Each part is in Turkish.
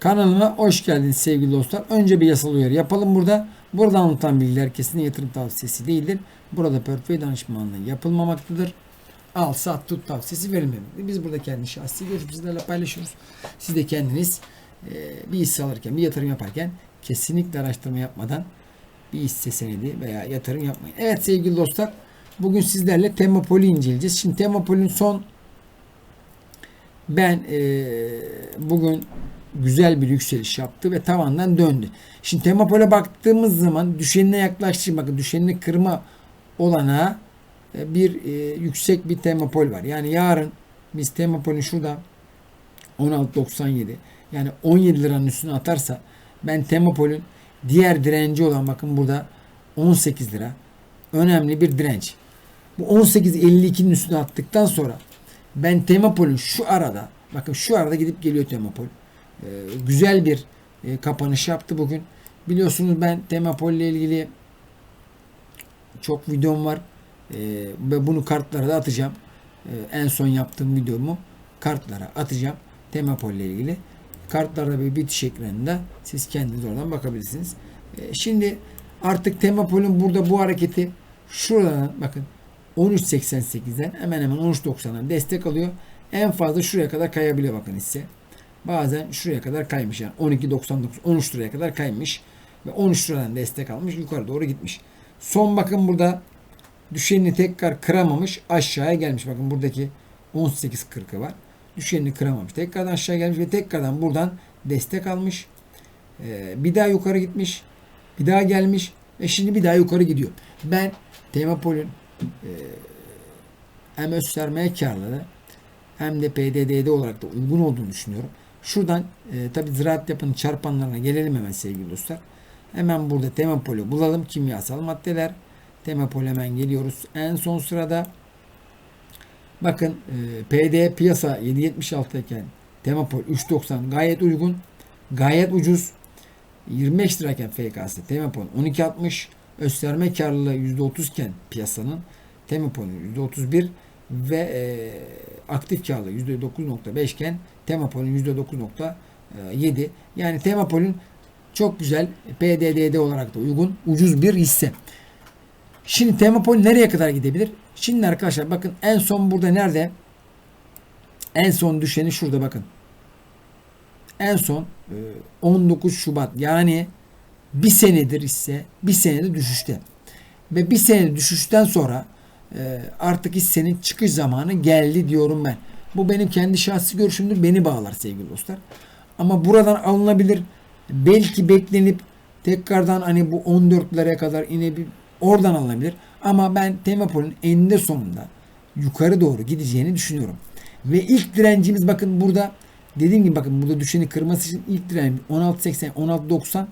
Kanalıma hoş geldiniz sevgili dostlar. Önce bir yasal uyarı yapalım burada. Burada anlatan bilgiler kesinlikle yatırım tavsiyesi değildir. Burada portföy danışmanlığı yapılmamaktadır. Al, sat, tut tavsiyesi verilmemektedir. Biz burada kendi şahsi görüşümüzü sizlerle paylaşıyoruz. Siz de kendiniz e, bir hisse alırken, bir yatırım yaparken kesinlikle araştırma yapmadan bir hisse senedi veya yatırım yapmayın. Evet sevgili dostlar, bugün sizlerle Temapol'ü inceleyeceğiz. Şimdi Temapol'ün son ben e, bugün güzel bir yükseliş yaptı ve tavandan döndü. Şimdi Temapol'e baktığımız zaman düşenine yaklaştı. Bakın düşenini kırma olanağı e, bir e, yüksek bir Temapol var. Yani yarın biz Temapol'ün şurada 16.97 yani 17 liranın üstüne atarsa ben Temapol'ün diğer direnci olan bakın burada 18 lira önemli bir direnç. Bu 18.52'nin üstüne attıktan sonra ben Temapol'ün şu arada bakın şu arada gidip geliyor Temapol. Ee, güzel bir e, kapanış yaptı bugün. Biliyorsunuz ben Temapol ile ilgili çok videom var. Ee, ve bunu kartlara da atacağım. Ee, en son yaptığım videomu kartlara atacağım. Temapol ile ilgili. Kartlarda bir bitiş ekranında siz kendiniz oradan bakabilirsiniz. Şimdi artık Temapol'ün burada bu hareketi şuradan bakın 13.88'den hemen hemen 13.90'dan destek alıyor. En fazla şuraya kadar kayabiliyor bakın hisse. Bazen şuraya kadar kaymış yani 12.99 13 liraya kadar kaymış ve 13 liradan destek almış yukarı doğru gitmiş. Son bakın burada düşenini tekrar kıramamış aşağıya gelmiş. Bakın buradaki 18.40'ı var. Düşenini kıramamış. Tekrardan aşağı gelmiş ve tekrardan buradan destek almış. Ee, bir daha yukarı gitmiş. Bir daha gelmiş ve şimdi bir daha yukarı gidiyor. Ben Temapol'ün e, hem öz sermaye karları hem de PDD'de olarak da uygun olduğunu düşünüyorum. Şuradan e, tabi ziraat yapının çarpanlarına gelelim hemen sevgili dostlar. Hemen burada Temapol'ü bulalım. Kimyasal maddeler. Temapol hemen geliyoruz. En son sırada bakın e, PD piyasa 7.76 iken Temapol 3.90 gayet uygun. Gayet ucuz. 25 lirayken FKS Temapol 12.60 Österme karlılığı %30 iken piyasanın Temapol'ün %31 ve e, aktif karlılığı %9.5 iken Temapol'ün %9.7 yani Temapol'ün çok güzel PDD'de olarak da uygun ucuz bir hisse. Şimdi Temapol nereye kadar gidebilir? Şimdi arkadaşlar bakın en son burada nerede? En son düşeni şurada bakın. En son e, 19 Şubat yani bir senedir ise bir senedir düşüşte. Ve bir sene düşüşten sonra e, artık hissenin çıkış zamanı geldi diyorum ben. Bu benim kendi şahsi görüşümdür. Beni bağlar sevgili dostlar. Ama buradan alınabilir. Belki beklenip tekrardan hani bu 14 liraya kadar inebilir. Oradan alınabilir. Ama ben Temapol'ün eninde sonunda yukarı doğru gideceğini düşünüyorum. Ve ilk direncimiz bakın burada dediğim gibi bakın burada düşeni kırması için ilk direnç 16.80 16.90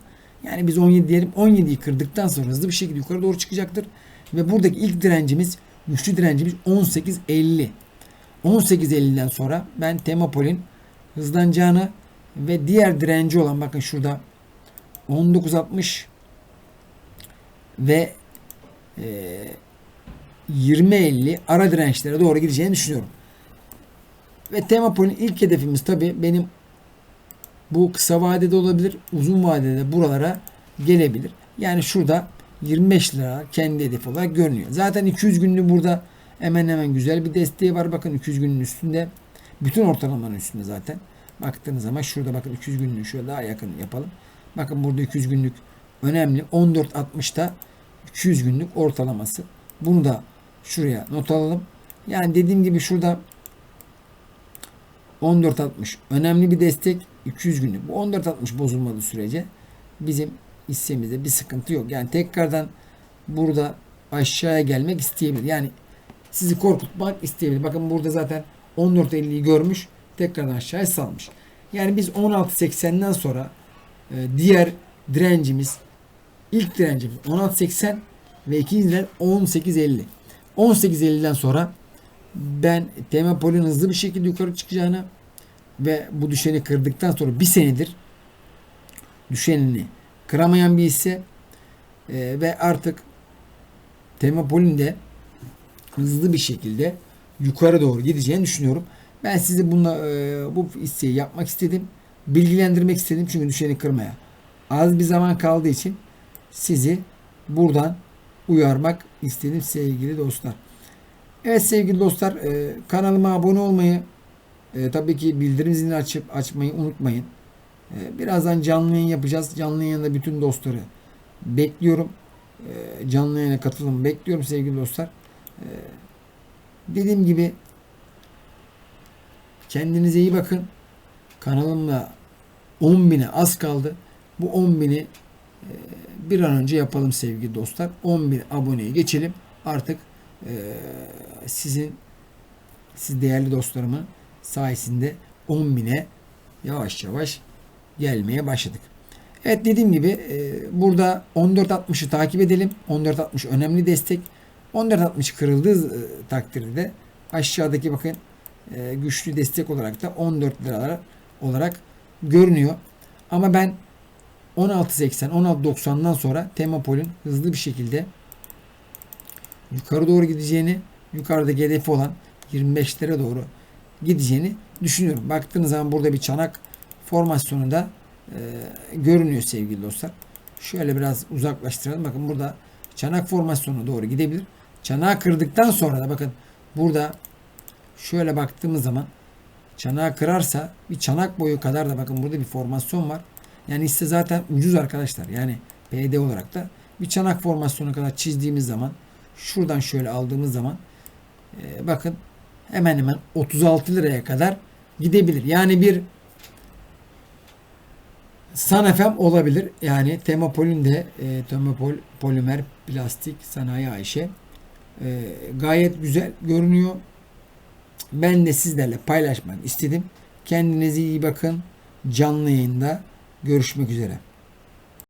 yani biz 17 diyelim 17'yi kırdıktan sonra hızlı bir şekilde yukarı doğru çıkacaktır. Ve buradaki ilk direncimiz güçlü direncimiz 18.50. 18.50'den sonra ben Temapol'in hızlanacağını ve diğer direnci olan bakın şurada 19.60 ve e, 20.50 ara dirençlere doğru gideceğini düşünüyorum. Ve Temapol'in ilk hedefimiz tabi benim bu kısa vadede olabilir, uzun vadede de buralara gelebilir. Yani şurada 25 lira kendi hedef olarak görünüyor. Zaten 200 günlük burada hemen hemen güzel bir desteği var. Bakın 200 günün üstünde. Bütün ortalamanın üstünde zaten. Baktığınız zaman şurada bakın 200 günlüğü şöyle daha yakın yapalım. Bakın burada 200 günlük önemli. 14.60'da 200 günlük ortalaması. Bunu da şuraya not alalım. Yani dediğim gibi şurada 14.60 önemli bir destek 200 günlük. Bu 14.60 bozulmadığı sürece bizim hissemizde bir sıkıntı yok. Yani tekrardan burada aşağıya gelmek isteyebilir. Yani sizi korkutmak isteyebilir. Bakın burada zaten 14.50'yi görmüş. Tekrardan aşağıya salmış. Yani biz 16.80'den sonra e, diğer direncimiz ilk direncimiz 16.80 ve ikinci direnç 18.50. 18.50'den sonra ben Temapol'ün hızlı bir şekilde yukarı çıkacağını ve bu düşeni kırdıktan sonra bir senedir düşenini kıramayan bir hisse e, ve artık Temapol'ün de hızlı bir şekilde yukarı doğru gideceğini düşünüyorum. Ben size bununla, e, bu hisseyi yapmak istedim bilgilendirmek istedim çünkü düşeni kırmaya. Az bir zaman kaldığı için sizi buradan uyarmak istedim sevgili dostlar. Evet sevgili dostlar e, kanalıma abone olmayı e, tabii ki bildirim zilini açıp açmayı unutmayın. E, birazdan canlı yayın yapacağız. Canlı yayında bütün dostları bekliyorum. E, canlı yayına katılımı bekliyorum sevgili dostlar. E, dediğim gibi kendinize iyi bakın. Kanalımda 10 bine az kaldı. Bu 10 bini e, bir an önce yapalım sevgili dostlar. 10 bin aboneye geçelim. Artık e, sizin siz değerli dostlarımın sayesinde 10 bine yavaş yavaş gelmeye başladık. Evet dediğim gibi e, burada 14.60'ı takip edelim. 14.60 önemli destek. 14.60 kırıldığı e, takdirde de aşağıdaki bakın e, güçlü destek olarak da 14 liralar olarak görünüyor. Ama ben 16.80 16.90'dan sonra Temapol'ün hızlı bir şekilde yukarı doğru gideceğini, yukarıdaki hedefi olan 25'lere doğru gideceğini düşünüyorum. Baktığınız zaman burada bir çanak formasyonu da e, görünüyor sevgili dostlar. Şöyle biraz uzaklaştıralım. Bakın burada çanak formasyonu doğru gidebilir. Çanağı kırdıktan sonra da bakın burada şöyle baktığımız zaman çanağı kırarsa bir çanak boyu kadar da bakın burada bir formasyon var. Yani hisse zaten ucuz arkadaşlar. Yani PD olarak da bir çanak formasyonu kadar çizdiğimiz zaman şuradan şöyle aldığımız zaman e, bakın hemen hemen 36 liraya kadar gidebilir. Yani bir Sanefem olabilir. Yani Temapol'ün de e, Temapol polimer plastik sanayi Ayşe e, gayet güzel görünüyor. Ben de sizlerle paylaşmak istedim. Kendinize iyi bakın. Canlı yayında görüşmek üzere.